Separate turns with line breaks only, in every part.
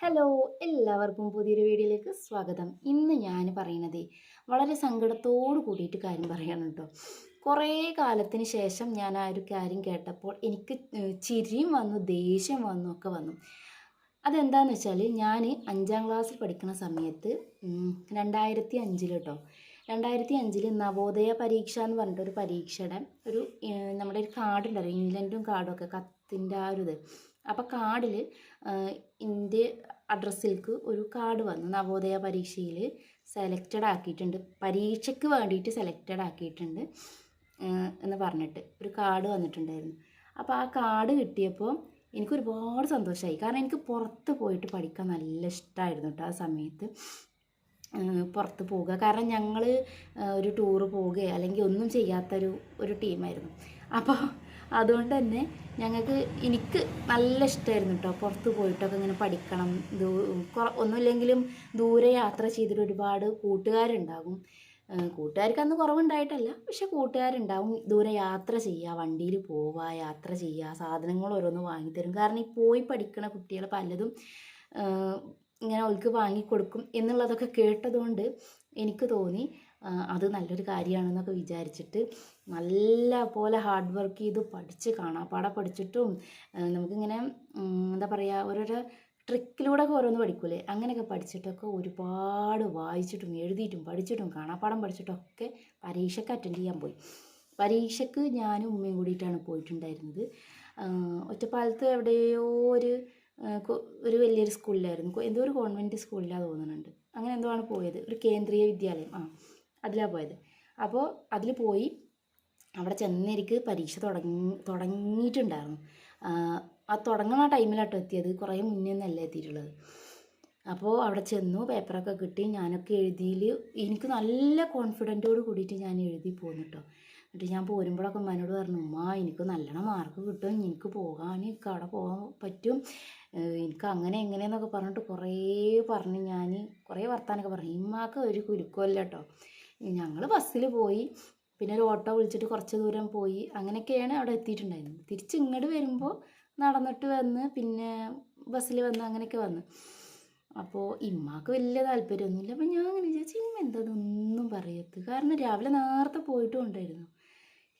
Hello എല്ലാവർക്കും പുതിയൊരു വീഡിയോയിലേക്ക് സ്വാഗതം. ഇന്ന് ഞാൻ പറയുന്നത് വളരെ സങ്കടത്തോട് കൂടിയിട്ട് കാര്യം പറയണം കേട്ടോ കുറേ കാലത്തിന് ശേഷം ഞാൻ ആ ഒരു കാര്യം കേട്ടപ്പോൾ എനിക്ക് ചിരിയും വന്നു ദേഷ്യം വന്നു ഒക്കെ വന്നു. അതെന്താന്ന് വെച്ചാൽ ഞാൻ അഞ്ചാം ക്ലാസ്സിൽ പഠിക്കുന്ന സമയത്ത് രണ്ടായിരത്തി അഞ്ചിൽ കേട്ടോ രണ്ടായിരത്തി അഞ്ചിൽ നവോദയ പരീക്ഷ എന്ന് പറഞ്ഞിട്ട് ഒരു പരീക്ഷയുടെ ഒരു നമ്മുടെ ഒരു കാർഡ് ഉണ്ടായിരുന്നു ഇംഗ്ലണ്ടും കാർഡും ഒക്കെ കത്തിന്റെ ആ ഒരു ഇത്. അപ്പോൾ കാർഡിൽ ഇന്ത്യ അഡ്രസ്സിലേക്ക് ഒരു കാർഡ് വന്നു നവോദയ പരീക്ഷയിൽ സെലക്റ്റഡ് ആക്കിയിട്ടുണ്ട്. പരീക്ഷയ്ക്ക് വേണ്ടിയിട്ട് സെലക്റ്റഡ് ആക്കിയിട്ടുണ്ട് എന്ന് പറഞ്ഞിട്ട് ഒരു കാർഡ് വന്നിട്ടുണ്ടായിരുന്നു. അപ്പോൾ ആ കാർഡ് കിട്ടിയപ്പോൾ എനിക്ക് ഒരുപാട് സന്തോഷമായി കാരണം എനിക്ക് പുറത്ത് പോയിട്ട് പഠിക്കാൻ നല്ല ഇഷ്ടമായിരുന്നു കേട്ടോ ആ സമയത്ത്. പുറത്ത് പോവുക. കാരണം ഞങ്ങൾ ഒരു ടൂറ് പോവുകയോ അല്ലെങ്കിൽ ഒന്നും ചെയ്യാത്തൊരു ഒരു ടീമായിരുന്നു അപ്പോൾ അതുകൊണ്ട് തന്നെ ഞങ്ങൾക്ക് എനിക്ക് നല്ല ഇഷ്ടമായിരുന്നു കേട്ടോ പുറത്ത് പോയിട്ടൊക്കെ ഇങ്ങനെ പഠിക്കണം. ഒന്നുമില്ലെങ്കിലും ദൂരെ യാത്ര ചെയ്തിട്ട് ഒരുപാട് കൂട്ടുകാരുണ്ടാകും. കൂട്ടുകാർക്ക് അന്ന് കുറവുണ്ടായിട്ടല്ല. പക്ഷെ കൂട്ടുകാരുണ്ടാവും. ദൂരെ യാത്ര ചെയ്യുക വണ്ടിയിൽ പോവുക യാത്ര ചെയ്യുക സാധനങ്ങൾ ഓരോന്ന് വാങ്ങിത്തരും. കാരണം ഈ പോയി പഠിക്കണ കുട്ടികൾ പലതും ഇങ്ങനെ അവൾക്ക് വാങ്ങിക്കൊടുക്കും എന്നുള്ളതൊക്കെ കേട്ടതുകൊണ്ട് എനിക്ക് തോന്നി. അത് നല്ലൊരു കാര്യമാണെന്നൊക്കെ വിചാരിച്ചിട്ട് നല്ല പോലെ ഹാർഡ് വർക്ക് ചെയ്ത് പഠിച്ച് കാണാപ്പാടെ പഠിച്ചിട്ടും നമുക്കിങ്ങനെ എന്താ പറയുക ഓരോരോ ട്രിക്കിലൂടെ ഒക്കെ ഓരോന്ന് പഠിക്കൂലേ? അങ്ങനെയൊക്കെ പഠിച്ചിട്ടൊക്കെ ഒരുപാട് വായിച്ചിട്ടും എഴുതിയിട്ടും പഠിച്ചിട്ടും കാണാപ്പാടം പഠിച്ചിട്ടൊക്കെ പരീക്ഷയ്ക്ക് അറ്റൻഡ് ചെയ്യാൻ പോയി. പരീക്ഷയ്ക്ക് ഞാനും ഉമ്മയും കൂടിയിട്ടാണ് പോയിട്ടുണ്ടായിരുന്നത്. ഒറ്റപ്പാലത്ത് എവിടെയോ ഒരു ഒരു വലിയൊരു സ്കൂളിലായിരുന്നു എന്തോ ഒരു കോൺവെന്റ് സ്കൂളിലാണ് തോന്നുന്നുണ്ട്. അങ്ങനെ എന്തോ ആണ് പോയത്. ഒരു കേന്ദ്രീയ വിദ്യാലയം. ആ. അതിലാണ് പോയത്. അപ്പോൾ അതിൽ പോയി അവിടെ ചെന്നേരിക്ക് പരീക്ഷ തുടങ്ങി തുടങ്ങിയിട്ടുണ്ടായിരുന്നു. ആ, തുടങ്ങുന്ന ടൈമിലാട്ടോ എത്തിയത്. കുറേ മുന്നേ ഒന്നല്ല എത്തിയിട്ടുള്ളത്. അപ്പോൾ അവിടെ ചെന്നു പേപ്പറൊക്കെ കിട്ടി ഞാനൊക്കെ എഴുതിയിൽ എനിക്ക് നല്ല കോൺഫിഡന്റോട് കൂടിയിട്ട് ഞാൻ എഴുതി പോന്നു കേട്ടോ എന്നിട്ട് ഞാൻ പോരുമ്പോഴൊക്കെ ഉമ്മാനോട് പറഞ്ഞു ഉമ്മ എനിക്ക് നല്ലോണം മാർക്ക് കിട്ടും എനിക്ക് പോകാൻ എനിക്ക് അവിടെ പോകാൻ പറ്റും. എനിക്ക് അങ്ങനെ എങ്ങനെയെന്നൊക്കെ പറഞ്ഞിട്ട് കുറേ പറഞ്ഞു ഞാൻ കുറേ വർത്താനൊക്കെ പറഞ്ഞു. ഉമ്മാക്ക് ഒരു കുലുക്കമല്ല കേട്ടോ ഞങ്ങൾ ബസ്സിൽ പോയി. പിന്നെ ഒരു ഓട്ടോ വിളിച്ചിട്ട് കുറച്ച് ദൂരം പോയി. അങ്ങനെയൊക്കെയാണ് അവിടെ എത്തിയിട്ടുണ്ടായിരുന്നത്. തിരിച്ച് ഇങ്ങോട്ട് വരുമ്പോൾ നടന്നിട്ട് വന്ന് പിന്നെ ബസ്സിൽ വന്ന് അങ്ങനെയൊക്കെ വന്ന്. അപ്പോൾ ഇമ്മാക്ക് വലിയ താല്പര്യമൊന്നുമില്ല. അപ്പോൾ ഞാൻ അങ്ങനെ വിചാരിച്ചു ഇമ്മ എന്താ ഇതൊന്നും പറയത്ത്? കാരണം രാവിലെ നേരത്തെ പോയിട്ടും ഉണ്ടായിരുന്നു.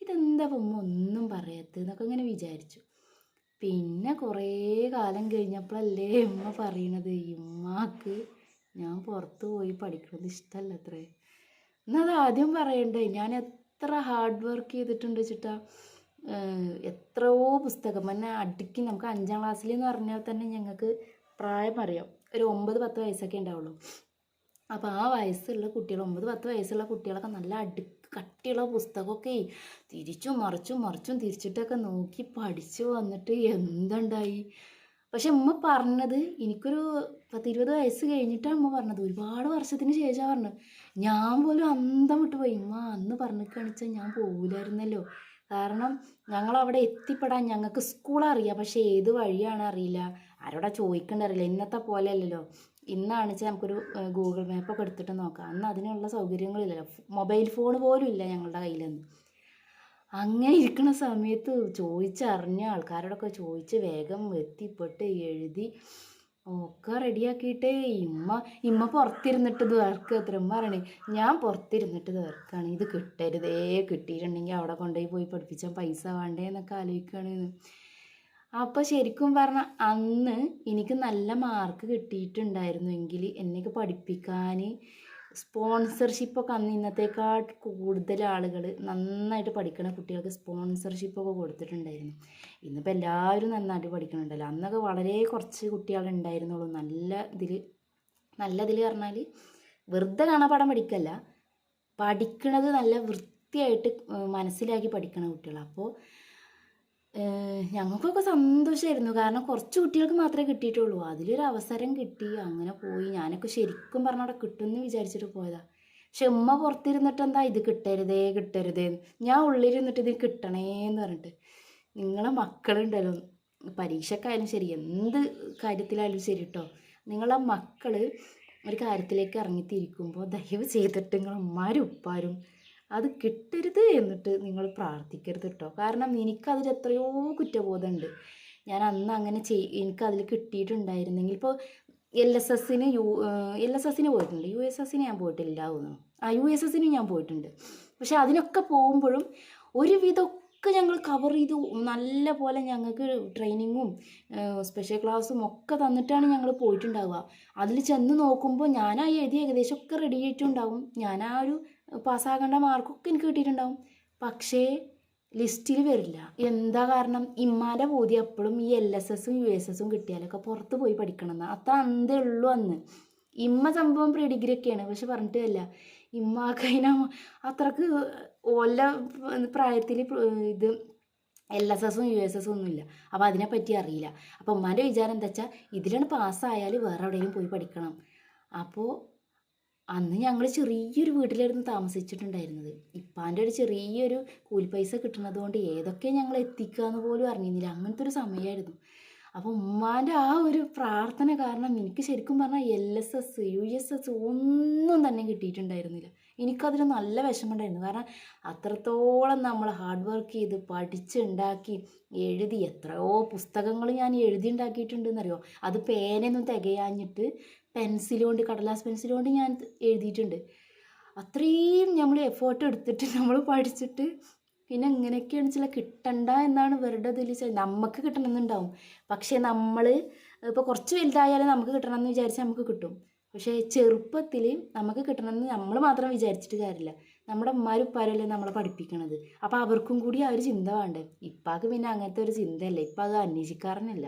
ഇതെന്താ ഉമ്മ ഒന്നും പറയത്ത്? എന്നൊക്കെ ഇങ്ങനെ വിചാരിച്ചു. പിന്നെ കുറേ കാലം കഴിഞ്ഞപ്പോഴല്ലേ ഉമ്മ പറയണത്. ഇമ്മാക്ക് ഞാൻ പുറത്ത് പോയി പഠിക്കുന്നത് ഇഷ്ടമല്ല അത്രേ. എന്നാൽ അത് ആദ്യം പറയണ്ടേ ഞാൻ എത്ര ഹാർഡ് വർക്ക് ചെയ്തിട്ടുണ്ട് വെച്ചിട്ടാ എത്രയോ പുസ്തകം. പിന്നെ അടുക്കി നമുക്ക് അഞ്ചാം ക്ലാസ്സിൽ എന്ന് പറഞ്ഞാൽ തന്നെ ഞങ്ങൾക്ക് പ്രായം അറിയാം. ഒരു ഒമ്പത് പത്ത് വയസ്സൊക്കെ ഉണ്ടാവുള്ളൂ. അപ്പോൾ ആ വയസ്സുള്ള കുട്ടികൾ ഒമ്പത് പത്ത് വയസ്സുള്ള കുട്ടികളൊക്കെ നല്ല അടുക്ക് കട്ടിയുള്ള പുസ്തകമൊക്കെ തിരിച്ചും മറിച്ചും മറിച്ചും തിരിച്ചിട്ടൊക്കെ നോക്കി പഠിച്ചു വന്നിട്ട് എന്തുണ്ടായി? പക്ഷെ ഉമ്മ പറഞ്ഞത് എനിക്കൊരു പത്തിരുപത് വയസ്സ് കഴിഞ്ഞിട്ടാണ് ഉമ്മ പറഞ്ഞത്. ഒരുപാട് വർഷത്തിന് ശേഷമാണ് പറഞ്ഞത്. ഞാൻ പോലും അന്തം വിട്ടു പോയി. ഉമ്മ അന്ന് പറഞ്ഞു കാണിച്ചാൽ ഞാൻ പോകില്ലായിരുന്നല്ലോ കാരണം ഞങ്ങൾ അവിടെ എത്തിപ്പെടാൻ ഞങ്ങൾക്ക് സ്കൂൾ അറിയാം. പക്ഷേ ഏത് വഴിയാണ് അറിയില്ല. ആരോടാ ചോദിക്കേണ്ട അറിയില്ല. ഇന്നത്തെ പോലെ അല്ലല്ലോ. ഇന്നാണ് വെച്ചാൽ നമുക്കൊരു ഗൂഗിൾ മാപ്പൊക്കെ എടുത്തിട്ട് നോക്കാം. അന്ന് അതിനുള്ള സൗകര്യങ്ങളില്ലല്ലോ. മൊബൈൽ ഫോൺ പോലും ഇല്ല ഞങ്ങളുടെ കയ്യിലൊന്നും. അങ്ങനെ ഇരിക്കുന്ന സമയത്ത് ചോദിച്ചറിഞ്ഞ ആൾക്കാരോടൊക്കെ ചോദിച്ച് വേഗം എത്തിപ്പെട്ട് എഴുതി ഒക്കെ റെഡിയാക്കിയിട്ട്. ഇമ്മ ഇമ്മ പുറത്തിരുന്നിട്ട് തീർക്കുക അത്ര ഉമ്മ പറയണേ ഞാൻ പുറത്തിരുന്നിട്ട് തീർക്കാണ് ഇത് കിട്ടരുതേ. കിട്ടിയിട്ടുണ്ടെങ്കിൽ അവിടെ കൊണ്ടുപോയി പോയി പഠിപ്പിച്ചാൽ പൈസ വേണ്ടേ എന്നൊക്കെ ആലോചിക്കുകയാണ് അപ്പോൾ ശരിക്കും പറഞ്ഞാൽ അന്ന് എനിക്ക് നല്ല മാർക്ക് കിട്ടിയിട്ടുണ്ടായിരുന്നുവെങ്കിൽ എന്നെയൊക്കെ പഠിപ്പിക്കാൻ സ്പോൺസർഷിപ്പൊക്കെ അന്ന് ഇന്നത്തേക്കാൾ കൂടുതൽ ആളുകൾ നന്നായിട്ട് പഠിക്കണ കുട്ടികൾക്ക് സ്പോൺസർഷിപ്പൊക്കെ കൊടുത്തിട്ടുണ്ടായിരുന്നു. ഇന്നിപ്പോൾ എല്ലാവരും നന്നായിട്ട് പഠിക്കുന്നുണ്ടല്ലോ അന്നൊക്കെ വളരെ കുറച്ച് കുട്ടികളുണ്ടായിരുന്നുള്ളൂ നല്ല ഇതിൽ നല്ല ഇതിൽ പറഞ്ഞാൽ വെറുതെ കാണാപ്പാടം പഠിക്കല്ല. പഠിക്കണത് നല്ല വൃത്തിയായിട്ട് മനസ്സിലാക്കി പഠിക്കണ കുട്ടികൾ അപ്പോൾ ഞങ്ങൾക്കൊക്കെ സന്തോഷമായിരുന്നു കാരണം കുറച്ച് കുട്ടികൾക്ക് മാത്രമേ കിട്ടിയിട്ടുള്ളൂ. അതിലൊരു അവസരം കിട്ടി. അങ്ങനെ പോയി. ഞാനൊക്കെ ശരിക്കും പറഞ്ഞാൽ അവിടെ കിട്ടുമെന്ന് വിചാരിച്ചിട്ട് പോയതാ. പക്ഷെ ഉമ്മ പുറത്തിരുന്നിട്ട് എന്താ ഇത് കിട്ടരുതേ കിട്ടരുതേ? ഞാൻ ഉള്ളിലിരുന്നിട്ട് ഇത് കിട്ടണേന്ന് പറഞ്ഞിട്ട്. നിങ്ങളെ മക്കളുണ്ടല്ലോ. പരീക്ഷക്കായാലും ശരി. എന്ത് കാര്യത്തിലായാലും ശരി കേട്ടോ നിങ്ങളെ മക്കൾ ഒരു കാര്യത്തിലേക്ക് ഇറങ്ങിത്തിരിക്കുമ്പോൾ ദയവ് ചെയ്തിട്ട് നിങ്ങളെ ഉമ്മാരും ഉപ്പാരും അത് കിട്ടരുത് എന്നിട്ട് നിങ്ങൾ പ്രാർത്ഥിക്കരുത് കേട്ടോ കാരണം എനിക്കതിൽ എത്രയോ കുറ്റബോധമുണ്ട് ഞാൻ അന്ന് അങ്ങനെ ചെയ് എനിക്കതിൽ കിട്ടിയിട്ടുണ്ടായിരുന്നെങ്കിൽ ഇപ്പോൾ എൽ എസ് എസിന് യു എൽ എസ് എസിന് പോയിട്ടുണ്ട്. യു എസ് എസിന് ഞാൻ പോയിട്ടില്ല തോന്നുന്നു. ആ യു എസ് എസിന് ഞാൻ പോയിട്ടുണ്ട്. പക്ഷെ അതിനൊക്കെ പോകുമ്പോഴും ഒരുവിധമൊക്കെ ഞങ്ങൾ കവർ ചെയ്തു. നല്ല പോലെ ഞങ്ങൾക്ക് ട്രെയിനിങ്ങും സ്പെഷ്യൽ ക്ലാസ്സും ഒക്കെ തന്നിട്ടാണ് ഞങ്ങൾ പോയിട്ടുണ്ടാവുക. അതിൽ ചെന്ന് നോക്കുമ്പോൾ ഞാൻ ആ എഴുതി ഏകദേശം ഒക്കെ റെഡി ആയിട്ടുണ്ടാവും. ഞാൻ ആ ഒരു പാസ്സാകേണ്ട മാർക്കൊക്കെ എനിക്ക് കിട്ടിയിട്ടുണ്ടാവും. പക്ഷേ ലിസ്റ്റിൽ വരില്ല. എന്താ കാരണം? ഇമ്മാന്റെ ബോധ്യം എപ്പോഴും ഈ എൽ എസ് എസും യു എസ് എസും കിട്ടിയാലൊക്കെ പുറത്ത് പോയി പഠിക്കണം അത്ര അന്തേ ഉള്ളൂ അന്ന്. ഇമ്മ സംഭവം പ്രീ ഡിഗ്രി ഒക്കെയാണ്. പക്ഷെ പറഞ്ഞിട്ട് അല്ല ഇമ്മാക്ക് അതിനെ അത്രയ്ക്ക് ഓല പ്രായത്തിൽ ഇത് എൽ എസ് എസും യു എസ് എസും ഒന്നുമില്ല. അപ്പോൾ അതിനെപ്പറ്റി അറിയില്ല. അപ്പോൾ ഉമ്മാന്റെ വിചാരം എന്താ വെച്ചാൽ ഇതിലാണ് പാസ്സായാൽ വേറെ എവിടെയെങ്കിലും പോയി പഠിക്കണം. അപ്പോൾ അന്ന് ഞങ്ങൾ ചെറിയൊരു വീട്ടിലായിരുന്നു താമസിച്ചിട്ടുണ്ടായിരുന്നത്. ഇപ്പാന്റെ ഒരു ചെറിയൊരു കൂലിപ്പൈസ കിട്ടുന്നത് കൊണ്ട് ഏതൊക്കെ ഞങ്ങൾ എത്തിക്കുക എന്ന് പോലും അറിഞ്ഞിരുന്നില്ല. അങ്ങനത്തെ ഒരു സമയമായിരുന്നു അപ്പോൾ ഉമ്മാന്റെ ആ ഒരു പ്രാർത്ഥന കാരണം എനിക്ക് ശരിക്കും പറഞ്ഞാൽ L S S U S S ഒന്നും തന്നെ കിട്ടിയിട്ടുണ്ടായിരുന്നില്ല. എനിക്കതിൽ നല്ല വിഷമമുണ്ടായിരുന്നു. കാരണം അത്രത്തോളം നമ്മൾ ഹാർഡ് വർക്ക് ചെയ്ത് പഠിച്ചുണ്ടാക്കി എഴുതി എത്രയോ പുസ്തകങ്ങൾ ഞാൻ എഴുതി ഉണ്ടാക്കിയിട്ടുണ്ടെന്നറിയോ അത് പേനയൊന്നും തികയാഞ്ഞിട്ട് പെൻസിൽ കൊണ്ട് കടലാസ് പെൻസിൽ കൊണ്ട് ഞാൻ എഴുതിയിട്ടുണ്ട്. അത്രയും നമ്മൾ എഫേർട്ട് എടുത്തിട്ട് നമ്മൾ പഠിച്ചിട്ട് പിന്നെ ഇങ്ങനെയൊക്കെയാണ് ചില കിട്ടണ്ട എന്നാണ് ഇവരുടെ ഇതിൽ നമുക്ക് കിട്ടണമെന്നുണ്ടാവും. പക്ഷേ നമ്മൾ ഇപ്പോൾ കുറച്ച് വലുതായാലും നമുക്ക് കിട്ടണമെന്ന് വിചാരിച്ചാൽ നമുക്ക് കിട്ടും. പക്ഷേ ചെറുപ്പത്തിൽ നമുക്ക് കിട്ടണമെന്ന് നമ്മൾ മാത്രം വിചാരിച്ചിട്ട് കാര്യമില്ല. നമ്മുടെ ഉമ്മാരും നമ്മളെ പഠിപ്പിക്കണത്. അപ്പോൾ അവർക്കും കൂടി ആ ഒരു ചിന്ത വേണ്ടേ? ഇപ്പാക്ക് പിന്നെ അങ്ങനത്തെ ഒരു ചിന്തയല്ല? ഇപ്പം അത് അന്വേഷിക്കാറന്നല്ല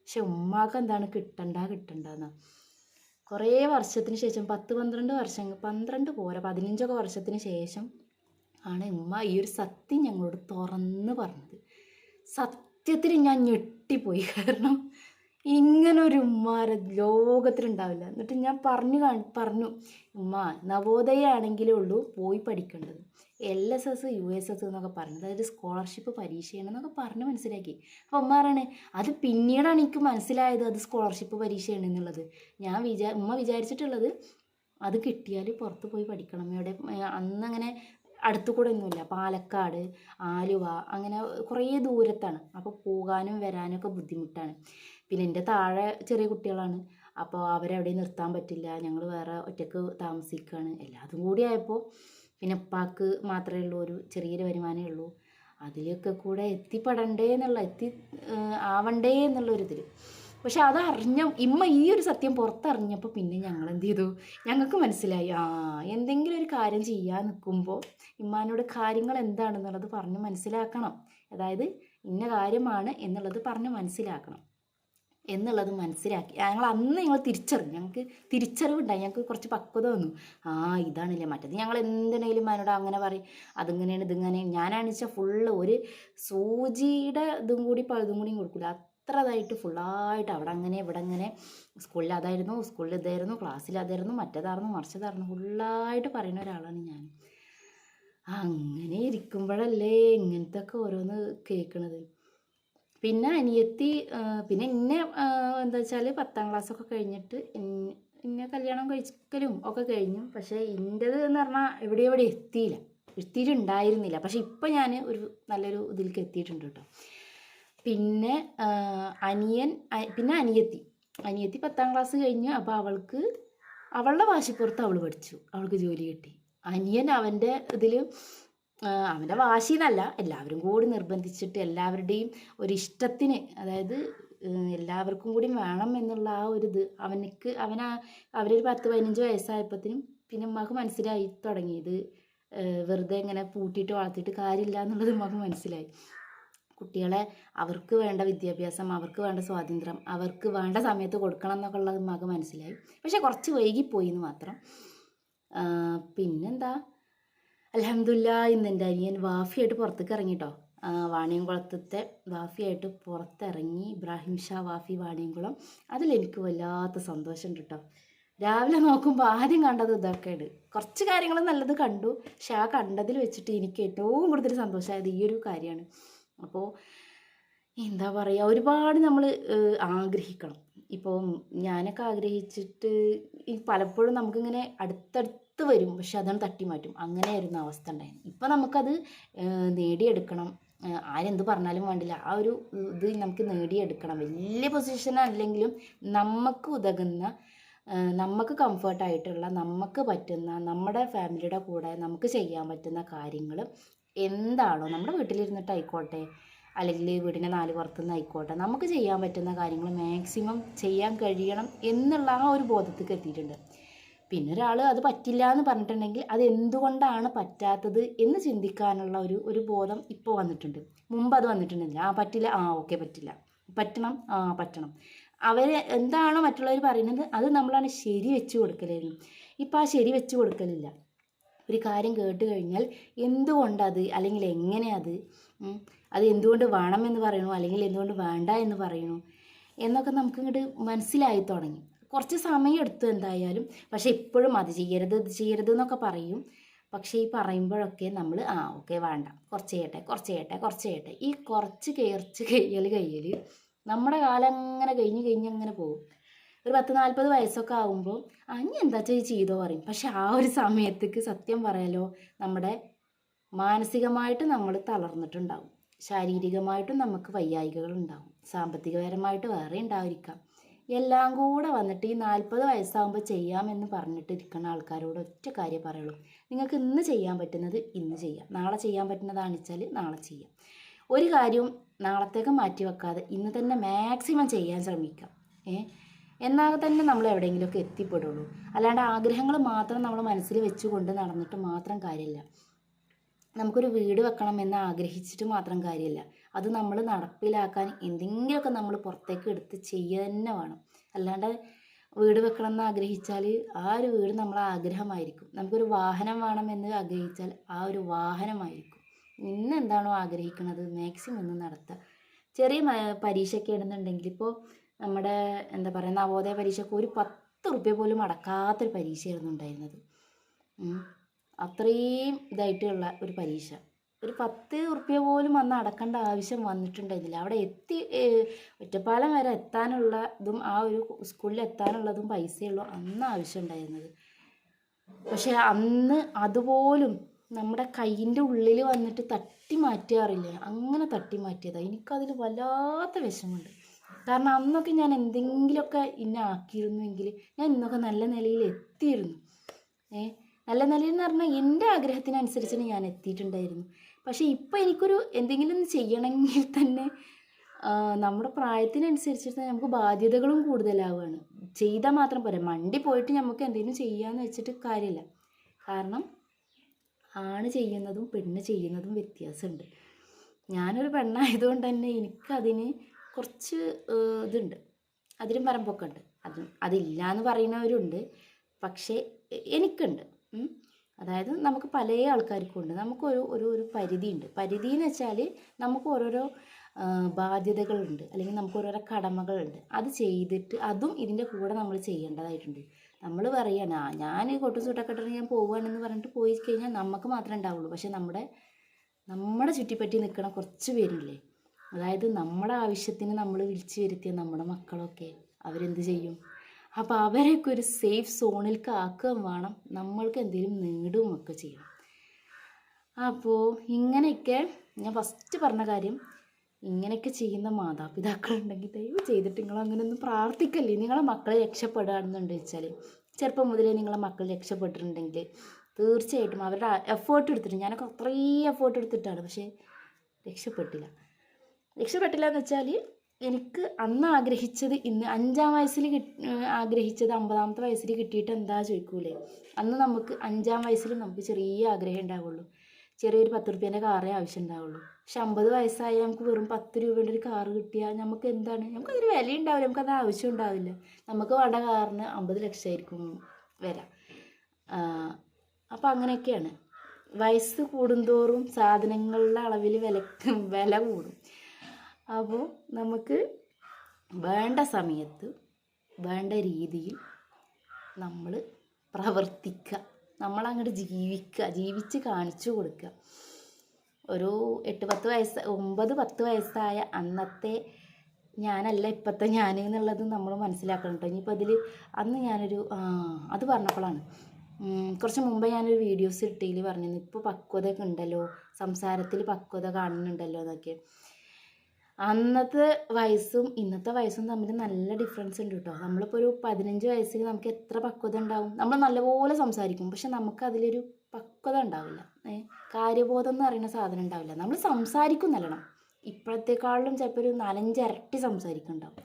പക്ഷെ ഉമ്മാക്ക് എന്താണ് കിട്ടണ്ട കിട്ടണ്ടെന്നാണ് കുറേ വർഷത്തിന് ശേഷം പത്ത് പന്ത്രണ്ട് വർഷം പന്ത്രണ്ട് പോരാ പതിനഞ്ചൊക്കെ വർഷത്തിന് ശേഷം ആണ് ഉമ്മ ഈ ഒരു സത്യം ഞങ്ങളോട് തുറന്ന് പറഞ്ഞത്. സത്യത്തിൽ ഞാൻ ഞെട്ടിപ്പോയി. കാരണം ഇങ്ങനൊരു ഉമ്മാരെ ലോകത്തിലുണ്ടാവില്ല. എന്നിട്ട് ഞാൻ പറഞ്ഞു പറഞ്ഞു ഉമ്മ നവോദയ ആണെങ്കിലേ ഉള്ളൂ പോയി പഠിക്കേണ്ടത്. L S S U S S എന്നൊക്കെ പറഞ്ഞു. അതായത് സ്കോളർഷിപ്പ് പരീക്ഷയാണെന്നൊക്കെ പറഞ്ഞ് മനസ്സിലാക്കി. അപ്പോൾ ഉമ്മ പറയണേ അത് പിന്നീടാണ് എനിക്ക് മനസ്സിലായത് അത് സ്കോളർഷിപ്പ് പരീക്ഷയാണ് എന്നുള്ളത്. ഞാൻ വിചാ ഉമ്മ വിചാരിച്ചിട്ടുള്ളത് അത് കിട്ടിയാൽ പുറത്ത് പോയി പഠിക്കണം. ഇവിടെ അന്നങ്ങനെ അടുത്തു കൂടെ ഒന്നുമില്ല. പാലക്കാട് ആലുവ അങ്ങനെ കുറേ ദൂരത്താണ്. അപ്പോൾ പോകാനും വരാനും ഒക്കെ ബുദ്ധിമുട്ടാണ്. പിന്നെ എന്റെ താഴെ ചെറിയ കുട്ടികളാണ്. അപ്പോൾ അവരെവിടെയും നിർത്താൻ പറ്റില്ല. ഞങ്ങൾ വേറെ ഒറ്റയ്ക്ക് താമസിക്കുകയാണ് എല്ലാതും കൂടി ആയപ്പോൾ പിന്നെ ഉപ്പാക്ക് മാത്രമേ ഉള്ളൂ ഒരു ചെറിയൊരു വരുമാനമേ ഉള്ളൂ. അതിലൊക്കെ കൂടെ എത്തിപ്പെടണ്ടേ എന്നുള്ള എത്തി ആവണ്ടേ എന്നുള്ളൊരിതിൽ പക്ഷെ അത് അറിഞ്ഞ ഇമ്മ ഈ ഒരു സത്യം പുറത്തറിഞ്ഞപ്പോൾ പിന്നെ ഞങ്ങൾ എന്ത് ചെയ്തു? ഞങ്ങൾക്ക് മനസ്സിലായി. ആ എന്തെങ്കിലും ഒരു കാര്യം ചെയ്യാൻ നിൽക്കുമ്പോൾ ഇമ്മാനോട് കാര്യങ്ങൾ എന്താണെന്നുള്ളത് പറഞ്ഞ് മനസ്സിലാക്കണം. അതായത് ഇന്ന കാര്യമാണ് എന്നുള്ളത് പറഞ്ഞ് മനസ്സിലാക്കണം. എന്നുള്ളത് മനസ്സിലാക്കി. ഞങ്ങൾ അന്ന് ഞങ്ങൾ തിരിച്ചറിഞ്ഞു. ഞങ്ങൾക്ക് തിരിച്ചറിവുണ്ടായി. ഞങ്ങൾക്ക് കുറച്ച് പക്വത വന്നു. ആ ഇതാണല്ലേ മറ്റത്. ഞങ്ങൾ എന്തിനേലും അതിനോട് അങ്ങനെ പറയും. അതിങ്ങനെയാണ് ഇതിങ്ങനെ ഞാനാണെന്ന് വെച്ചാൽ ഫുള്ള് ഒരു സൂചിയുടെ ഇതും കൂടി പഴുതും കൂടിയും കൊടുക്കില്ല അത്ര ഇതായിട്ട് ഫുള്ളായിട്ട് അവിടെ അങ്ങനെ ഇവിടെ അങ്ങനെ സ്കൂളിൽ അതായിരുന്നു സ്കൂളിൽ ഇതായിരുന്നു ക്ലാസ്സിൽ അതായിരുന്നു മറ്റേതായിരുന്നു മറിച്ചതായിരുന്നു. ഫുള്ളായിട്ട് പറയുന്ന ഒരാളാണ് ഞാൻ. അങ്ങനെ ഇരിക്കുമ്പോഴല്ലേ ഇങ്ങനത്തെ ഒക്കെ ഓരോന്ന് കേൾക്കണത്. പിന്നെ അനിയത്തി പിന്നെ എന്നെ എന്താ വെച്ചാൽ പത്താം ക്ലാസ്സൊക്കെ കഴിഞ്ഞിട്ട് എന്നെ കല്യാണം കഴിക്കലും ഒക്കെ കഴിഞ്ഞു. പക്ഷേ എന്റെത് എന്ന് പറഞ്ഞാൽ എവിടെ എവിടെ എത്തിയില്ല. എത്തിയിട്ടുണ്ടായിരുന്നില്ല. പക്ഷേ ഇപ്പം ഞാൻ ഒരു നല്ലൊരു ഇതിലേക്ക് എത്തിയിട്ടുണ്ട് കേട്ടോ. പിന്നെ അനിയൻ പിന്നെ അനിയത്തി. അനിയത്തി പത്താം ക്ലാസ് കഴിഞ്ഞു. അപ്പോൾ അവൾക്ക് അവളുടെ വാശിപ്പുറത്ത് അവൾ പഠിച്ചു. അവൾക്ക് ജോലി കിട്ടി. അനിയൻ അവന്റെ ഇതിൽ അവന്റെ വാശി എന്നല്ല എല്ലാവരും കൂടി നിർബന്ധിച്ചിട്ട് എല്ലാവരുടെയും ഒരു ഇഷ്ടത്തിന് അതായത് എല്ലാവർക്കും കൂടി വേണം എന്നുള്ള ആ ഒരു ഇത് അവനക്ക് അവനാ അവരൊരു പത്ത് പതിനഞ്ച് വയസ്സായപ്പോഴത്തേനും പിന്നെ ഉമ്മാക്ക് മനസ്സിലായി തുടങ്ങിയത്. വെറുതെ ഇങ്ങനെ പൂട്ടിയിട്ട് വളർത്തിയിട്ട് കാര്യമില്ല എന്നുള്ളത് ഉമ്മാക്ക് മനസ്സിലായി. കുട്ടികളെ അവർക്ക് വേണ്ട വിദ്യാഭ്യാസം അവർക്ക് വേണ്ട സ്വാതന്ത്ര്യം അവർക്ക് വേണ്ട സമയത്ത് കൊടുക്കണം എന്നൊക്കെ ഉള്ളത് ഉമ്മാക്ക് മനസ്സിലായി. പക്ഷെ കുറച്ച് വൈകിപ്പോയി എന്ന് മാത്രം. പിന്നെന്താ? അലഹമില്ല ഇന്ന് എന്റെ അനിയൻ വാഫിയായിട്ട് പുറത്തേക്ക് ഇറങ്ങിട്ടോ. വാണിയംകുളത്തെ വാഫിയായിട്ട് പുറത്തിറങ്ങി ഇബ്രാഹിം ഷാ വാഫി വാണിയംകുളം. അതിലെനിക്ക് വല്ലാത്ത സന്തോഷമുണ്ട് കേട്ടോ രാവിലെ നോക്കുമ്പോൾ ആദ്യം കണ്ടത് ഇതൊക്കെയാണ്. കുറച്ച് കാര്യങ്ങൾ നല്ലത് കണ്ടു. പക്ഷെ ആ കണ്ടതിൽ വെച്ചിട്ട് എനിക്ക് ഏറ്റവും കൂടുതൽ സന്തോഷമായത് ഈ ഒരു കാര്യമാണ്. അപ്പോൾ എന്താ പറയുക ഒരുപാട് നമ്മൾ ആഗ്രഹിക്കണം. ഇപ്പോൾ ഞാനൊക്കെ ആഗ്രഹിച്ചിട്ട് പലപ്പോഴും നമുക്കിങ്ങനെ അടുത്തടുത്ത് വരും പക്ഷെ അതാണ് തട്ടി മാറ്റും അങ്ങനെയായിരുന്നു അവസ്ഥ ഉണ്ടായിരുന്നു ഇപ്പം നമുക്കത് നേടിയെടുക്കണം. ആരെന്ത് പറഞ്ഞാലും വേണ്ടില്ല. ആ ഒരു ഇത് നമുക്ക് നേടിയെടുക്കണം. വലിയ പൊസിഷൻ അല്ലെങ്കിലും നമുക്ക് ഉതകുന്ന നമുക്ക് കംഫർട്ടായിട്ടുള്ള നമുക്ക് പറ്റുന്ന നമ്മുടെ ഫാമിലിയുടെ കൂടെ നമുക്ക് ചെയ്യാൻ പറ്റുന്ന കാര്യങ്ങൾ എന്താണോ നമ്മുടെ വീട്ടിലിരുന്നിട്ടായിക്കോട്ടെ അല്ലെങ്കിൽ വീടിന്റെ നാല് പുറത്തുനിന്ന് ആയിക്കോട്ടെ നമുക്ക് ചെയ്യാൻ പറ്റുന്ന കാര്യങ്ങൾ മാക്സിമം ചെയ്യാൻ കഴിയണം എന്നുള്ള ആ ഒരു ബോധത്തേക്ക് എത്തിയിട്ടുണ്ട്. പിന്നെ ഒരാൾ അത് പറ്റില്ല എന്ന് പറഞ്ഞിട്ടുണ്ടെങ്കിൽ അത് എന്തുകൊണ്ടാണ് പറ്റാത്തത് എന്ന് ചിന്തിക്കാനുള്ള ഒരു ഒരു ബോധം ഇപ്പോൾ വന്നിട്ടുണ്ട്. മുമ്പ് അത് വന്നിട്ടുണ്ടെങ്കിൽ ആ പറ്റില്ല. ആ ഓക്കെ പറ്റില്ല. പറ്റണം. ആ പറ്റണം. അവർ എന്താണോ മറ്റുള്ളവർ പറയുന്നത് അത് നമ്മളാണ് ശരി വെച്ച് കൊടുക്കലായിരുന്നു ഇപ്പം ആ ശരി വെച്ച് കൊടുക്കലില്ല. ഒരു കാര്യം കേട്ട് കഴിഞ്ഞാൽ എന്തുകൊണ്ടത് അല്ലെങ്കിൽ എങ്ങനെ അത് അത് എന്തുകൊണ്ട് വേണമെന്ന് പറയണു അല്ലെങ്കിൽ എന്തുകൊണ്ട് വേണ്ട എന്ന് പറയണു എന്നൊക്കെ നമുക്ക് ഇങ്ങോട്ട് മനസ്സിലായി തുടങ്ങി. കുറച്ച് സമയം എടുത്തു എന്തായാലും പക്ഷേ ഇപ്പോഴും അത് ചെയ്യരുത് ഇത് ചെയ്യരുത് എന്നൊക്കെ പറയും. പക്ഷേ ഈ പറയുമ്പോഴൊക്കെ നമ്മൾ ആ ഓക്കെ വേണ്ട. കുറച്ച് ചെയ്യട്ടെ കുറച്ച് ചെയ്യട്ടെ കുറച്ച് ചെയ്യട്ടെ. ഈ കുറച്ച് കയർച്ച് കയ്യൽ കയ്യൽ നമ്മുടെ കാലം അങ്ങനെ കഴിഞ്ഞ് കഴിഞ്ഞ് അങ്ങനെ പോകും. ഒരു പത്ത് നാൽപ്പത് വയസ്സൊക്കെ ആകുമ്പോൾ ഇനി എന്താ ചെയ്ത് ചെയ്തോ? പറയും. പക്ഷെ ആ ഒരു സമയത്തേക്ക് സത്യം പറയാലോ നമ്മുടെ മാനസികമായിട്ട് നമ്മൾ തളർന്നിട്ടുണ്ടാവും. ശാരീരികമായിട്ടും നമുക്ക് വയ്യായികകൾ ഉണ്ടാവും. സാമ്പത്തികപരമായിട്ട് വേറെ ഉണ്ടായിരിക്കാം എല്ലാം കൂടെ വന്നിട്ട് ഈ നാൽപ്പത് വയസ്സാകുമ്പോൾ ചെയ്യാമെന്ന് പറഞ്ഞിട്ട് ഇരിക്കുന്ന ആൾക്കാരോട് ഒറ്റ കാര്യം പറയുള്ളൂ. നിങ്ങൾക്ക് ഇന്ന് ചെയ്യാൻ പറ്റുന്നത് ഇന്ന് ചെയ്യാം. നാളെ ചെയ്യാൻ പറ്റുന്നതാണെന്ന് വെച്ചാൽ നാളെ ചെയ്യാം. ഒരു കാര്യവും നാളത്തേക്ക് മാറ്റി വെക്കാതെ ഇന്ന് തന്നെ മാക്സിമം ചെയ്യാൻ ശ്രമിക്കാം. ഏ? എന്നാൽ തന്നെ നമ്മൾ എവിടെയെങ്കിലുമൊക്കെ എത്തിപ്പെടുള്ളൂ. അല്ലാണ്ട് ആഗ്രഹങ്ങൾ മാത്രം നമ്മൾ മനസ്സിൽ വെച്ചുകൊണ്ട് നടന്നിട്ട് മാത്രം കാര്യമില്ല. നമുക്കൊരു വീട് വെക്കണം എന്ന് ആഗ്രഹിച്ചിട്ട് മാത്രം കാര്യമില്ല. അത് നമ്മൾ നടപ്പിലാക്കാൻ എന്തെങ്കിലുമൊക്കെ നമ്മൾ പുറത്തേക്ക് എടുത്ത് ചെയ്യുക തന്നെ വേണം. അല്ലാണ്ട് വീട് വെക്കണം എന്ന് ആഗ്രഹിച്ചാൽ ആ ഒരു വീട് നമ്മളെ ആഗ്രഹമായിരിക്കും. നമുക്കൊരു വാഹനം വേണമെന്ന് ആഗ്രഹിച്ചാൽ ആ ഒരു വാഹനമായിരിക്കും. ഇന്ന് എന്താണോ ആഗ്രഹിക്കുന്നത് മാക്സിമം ഒന്ന് നടത്തുക. ചെറിയ പരീക്ഷയൊക്കെ ഇടുന്നുണ്ടെങ്കിൽ ഇപ്പോൾ നമ്മുടെ എന്താ പറയുക നവോദയ പരീക്ഷയ്ക്ക് ഒരു പത്ത് റുപ്യ പോലും അടക്കാത്തൊരു പരീക്ഷയായിരുന്നു ഉണ്ടായിരുന്നത്. അത്രയും ഇതായിട്ടുള്ള ഒരു പരീക്ഷ. ഒരു പത്ത് ഉറുപ്പ്യ പോലും അന്ന് അടക്കേണ്ട ആവശ്യം വന്നിട്ടുണ്ടായിരുന്നില്ല. അവിടെ എത്തി ഒറ്റപ്പാലം വരെ എത്താനുള്ളതും ആ ഒരു സ്കൂളിൽ എത്താനുള്ളതും പൈസയുള്ളൂ അന്ന് ആവശ്യം ഉണ്ടായിരുന്നത് പക്ഷെ അന്ന് അതുപോലും നമ്മുടെ കയ്യിന്റെ ഉള്ളിൽ വന്നിട്ട് തട്ടി മാറ്റാറില്ലേ അങ്ങനെ തട്ടി മാറ്റിയതാണ് എനിക്കതിൽ വല്ലാത്ത വിഷമമുണ്ട്. കാരണം അന്നൊക്കെ ഞാൻ എന്തെങ്കിലുമൊക്കെ ഇന്നെ ആക്കിയിരുന്നുവെങ്കിൽ ഞാൻ ഇന്നൊക്കെ നല്ല നിലയിൽ എത്തിയിരുന്നു. ഏ നല്ല നിലയിൽ എന്ന് പറഞ്ഞാൽ എന്റെ ആഗ്രഹത്തിനനുസരിച്ചാണ് ഞാൻ എത്തിയിട്ടുണ്ടായിരുന്നു. പക്ഷേ ഇപ്പോൾ എനിക്കൊരു എന്തെങ്കിലും ചെയ്യണമെങ്കിൽ തന്നെ നമ്മുടെ പ്രായത്തിനനുസരിച്ചിട്ട് നമുക്ക് ബാധ്യതകളും കൂടുതലാവുകയാണ്. ചെയ്താൽ മാത്രം പോരാ. മണ്ടി പോയിട്ട് നമുക്ക് എന്തെങ്കിലും ചെയ്യാന്ന് വെച്ചിട്ട് കാര്യമില്ല. കാരണം ആണ് ചെയ്യുന്നതും പെണ്ണ് ചെയ്യുന്നതും വ്യത്യാസമുണ്ട്. ഞാനൊരു പെണ്ണായതുകൊണ്ട് തന്നെ എനിക്കതിന് കുറച്ച് ഇതുണ്ട്. അതിലും പറമ്പൊക്കെ ഉണ്ട് അത് അതില്ല എന്ന് പറയുന്നവരുണ്ട്. പക്ഷേ എനിക്കുണ്ട്. അതായത് നമുക്ക് പല ആൾക്കാർക്കും ഉണ്ട് നമുക്കൊരു ഒരു ഒരു പരിധിയുണ്ട്. പരിധി എന്ന് വെച്ചാൽ നമുക്ക് ഓരോരോ ബാധ്യതകളുണ്ട്. അല്ലെങ്കിൽ നമുക്ക് ഓരോരോ കടമകളുണ്ട്. അത് ചെയ്തിട്ട് അതും ഇതിന്റെ കൂടെ നമ്മൾ ചെയ്യേണ്ടതായിട്ടുണ്ട്. നമ്മൾ പറയാണ് ആ ഞാൻ കൊട്ടും ചൂട്ടൊക്കെ ഇട്ടിട്ട് ഞാൻ പോവുകയാണെന്ന് പറഞ്ഞിട്ട് പോയി കഴിഞ്ഞാൽ നമുക്ക് മാത്രമേ ഉണ്ടാവുള്ളൂ. പക്ഷെ നമ്മുടെ നമ്മുടെ ചുറ്റിപ്പറ്റി നിൽക്കണ കുറച്ച് പേരില്ലേ? അതായത് നമ്മുടെ ആവശ്യത്തിന് നമ്മൾ വിളിച്ചു വരുത്തിയ നമ്മുടെ മക്കളൊക്കെ അവരെന്ത് ചെയ്യും? അപ്പോൾ അവരെയൊക്കെ ഒരു സേഫ് സോണിലേക്ക് ആക്കുകയും വേണം. നമ്മൾക്ക് എന്തെങ്കിലും നേടുകയും ഒക്കെ ചെയ്യണം അപ്പോൾ ഇങ്ങനെയൊക്കെ ഞാൻ ഫസ്റ്റ് പറഞ്ഞ കാര്യം ഇങ്ങനെയൊക്കെ ചെയ്യുന്ന മാതാപിതാക്കളുണ്ടെങ്കിൽ ദയവ് ചെയ്തിട്ട് നിങ്ങൾ അങ്ങനെയൊന്നും പ്രാർത്ഥിക്കല്ലേ. നിങ്ങളെ മക്കളെ രക്ഷപ്പെടുകയാണെന്നുണ്ട് വെച്ചാൽ ചെറുപ്പം മുതലേ നിങ്ങളെ മക്കൾ രക്ഷപ്പെട്ടിട്ടുണ്ടെങ്കിൽ തീർച്ചയായിട്ടും അവരുടെ എഫേർട്ട് എടുത്തിട്ട് ഞാനൊക്കെ അത്രയും എഫേർട്ട് എടുത്തിട്ടാണ് പക്ഷേ രക്ഷപ്പെട്ടില്ല. രക്ഷപ്പെട്ടില്ല എന്ന് വെച്ചാൽ എനിക്ക് അന്ന് ആഗ്രഹിച്ചത് ഇന്ന് അഞ്ചാം വയസ്സിൽ ആഗ്രഹിച്ചത് അമ്പതാമത്തെ വയസ്സിൽ കിട്ടിയിട്ട് എന്താ ചോദിക്കൂലേ? അന്ന് നമുക്ക് അഞ്ചാം വയസ്സിൽ നമുക്ക് ചെറിയ ആഗ്രഹം ഉണ്ടാവുള്ളൂ. ചെറിയൊരു പത്ത് റുപ്യേന്റെ കാറേ ആവശ്യം ഉണ്ടാവുള്ളൂ. പക്ഷെ അമ്പത് വയസ്സായ നമുക്ക് വെറും പത്ത് രൂപേന്റെ ഒരു കാറ് കിട്ടിയാൽ നമുക്ക് എന്താണ്? നമുക്കതിന് വില ഉണ്ടാവില്ല നമുക്കത് ആവശ്യം ഉണ്ടാവില്ല. നമുക്ക് വേണ്ട കാറിന് അമ്പത് ലക്ഷമായിരിക്കും വില. അപ്പോൾ അങ്ങനെയൊക്കെയാണ്. വയസ്സ് കൂടുന്തോറും സാധനങ്ങളുടെ അളവിൽ വില വില കൂടും. അപ്പോൾ നമുക്ക് വേണ്ട സമയത്ത് വേണ്ട രീതിയിൽ നമ്മൾ പ്രവർത്തിക്കുക നമ്മളങ്ങോട്ട് ജീവിക്കുക ജീവിച്ച് കാണിച്ചു കൊടുക്കുക ഒരു എട്ട് പത്ത് വയസ്സ് ഒമ്പത് പത്ത് വയസ്സായ അന്നത്തെ ഞാനല്ല ഇപ്പോഴത്തെ ഞാൻ എന്നുള്ളത് നമ്മൾ മനസ്സിലാക്കണം കേട്ടോ ഇനിയിപ്പോൾ അതിൽ അന്ന് ഞാനൊരു അത് പറഞ്ഞപ്പോഴാണ് കുറച്ച് മുമ്പ് ഞാനൊരു വീഡിയോസ് ഇട്ടതിൽ പറഞ്ഞിരുന്നു. ഇപ്പോൾ പക്വതയൊക്കെ ഉണ്ടല്ലോ സംസാരത്തിൽ പക്വത കാണുന്നുണ്ടല്ലോ എന്നൊക്കെ. അന്നത്തെ വയസ്സും ഇന്നത്തെ വയസ്സും തമ്മിൽ നല്ല ഡിഫറൻസ് ഉണ്ട് കേട്ടോ നമ്മളിപ്പോൾ ഒരു പതിനഞ്ച് വയസ്സിൽ നമുക്ക് എത്ര പക്വത ഉണ്ടാവും? നമ്മൾ നല്ലപോലെ സംസാരിക്കും. പക്ഷെ നമുക്ക് അതിലൊരു പക്വത ഉണ്ടാവില്ല. കാര്യബോധം എന്ന് പറയുന്ന സാധനം ഉണ്ടാവില്ല. നമ്മൾ സംസാരിക്കും നല്ലോണം. ഇപ്പോഴത്തെക്കാളിലും ചിലപ്പോൾ ഒരു നാലഞ്ച് ഇരട്ടി സംസാരിക്കുന്നുണ്ടാവും.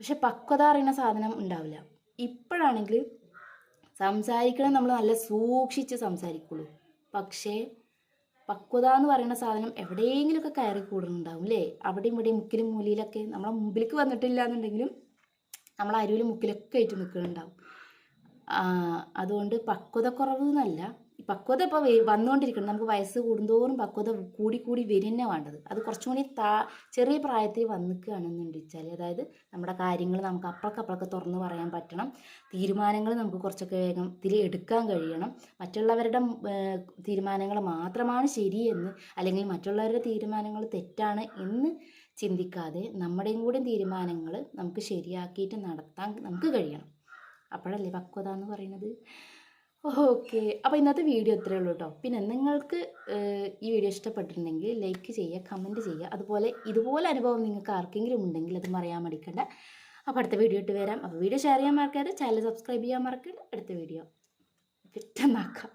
പക്ഷെ പക്വത അറിയുന്ന സാധനം ഉണ്ടാവില്ല. ഇപ്പോഴാണെങ്കിൽ സംസാരിക്കണം നമ്മൾ നല്ല സൂക്ഷിച്ച് സംസാരിക്കുള്ളൂ. പക്ഷേ പക്വത എന്ന് പറയുന്ന സാധനം എവിടെയെങ്കിലുമൊക്കെ കയറി കൂടുന്നുണ്ടാവും അല്ലേ അവിടെയും ഇവിടെയും മുക്കിലും മൂലയിലൊക്കെ നമ്മളെ മുമ്പിലേക്ക് വന്നിട്ടില്ല എന്നുണ്ടെങ്കിലും നമ്മൾ അരുവിലും മുക്കിലൊക്കെ ആയിട്ട് നിൽക്കുന്നുണ്ടാവും. അതുകൊണ്ട് പക്വത കുറവ് എന്നല്ല പക്വത ഇപ്പോൾ വന്നുകൊണ്ടിരിക്കണം നമുക്ക് വയസ്സ് കൂടുന്തോറും പക്വത കൂടി കൂടി വരുന്നേ വേണ്ടത്. അത് കുറച്ചും കൂടി താ ചെറിയ പ്രായത്തിൽ വന്നിക്കുകയാണെന്നുണ്ട് അതായത് നമ്മുടെ കാര്യങ്ങൾ നമുക്ക് അപ്പുറക്ക് തുറന്ന് പറയാൻ പറ്റണം. തീരുമാനങ്ങൾ നമുക്ക് കുറച്ചൊക്കെ വേഗത്തിൽ എടുക്കാൻ കഴിയണം. മറ്റുള്ളവരുടെ തീരുമാനങ്ങൾ മാത്രമാണ് ശരിയെന്ന് അല്ലെങ്കിൽ മറ്റുള്ളവരുടെ തീരുമാനങ്ങൾ തെറ്റാണ് എന്ന് ചിന്തിക്കാതെ നമ്മുടെയും കൂടി തീരുമാനങ്ങൾ നമുക്ക് ശരിയാക്കിയിട്ട് നടത്താൻ നമുക്ക് കഴിയണം. അപ്പോഴല്ലേ പക്വത എന്ന് പറയുന്നത്? ഓക്കെ. അപ്പോൾ ഇന്നത്തെ വീഡിയോ ഇത്രയേ ഉള്ളൂ കേട്ടോ പിന്നെ നിങ്ങൾക്ക് ഈ വീഡിയോ ഇഷ്ടപ്പെട്ടിട്ടുണ്ടെങ്കിൽ ലൈക്ക് ചെയ്യുക കമന്റ് ചെയ്യുക. അതുപോലെ ഇതുപോലെ അനുഭവം നിങ്ങൾക്ക് ആർക്കെങ്കിലും ഉണ്ടെങ്കിൽ അത് പറയാൻ മടിക്കണ്ട. അപ്പോൾ അടുത്ത വീഡിയോ ഇട്ട് വരാം. അപ്പോൾ വീഡിയോ ഷെയർ ചെയ്യാൻ മറക്കരുത്. ചാനൽ സബ്സ്ക്രൈബ് ചെയ്യാൻ മറക്കരുത്. അടുത്ത വീഡിയോ. പെട്ടെന്നാക്കാം.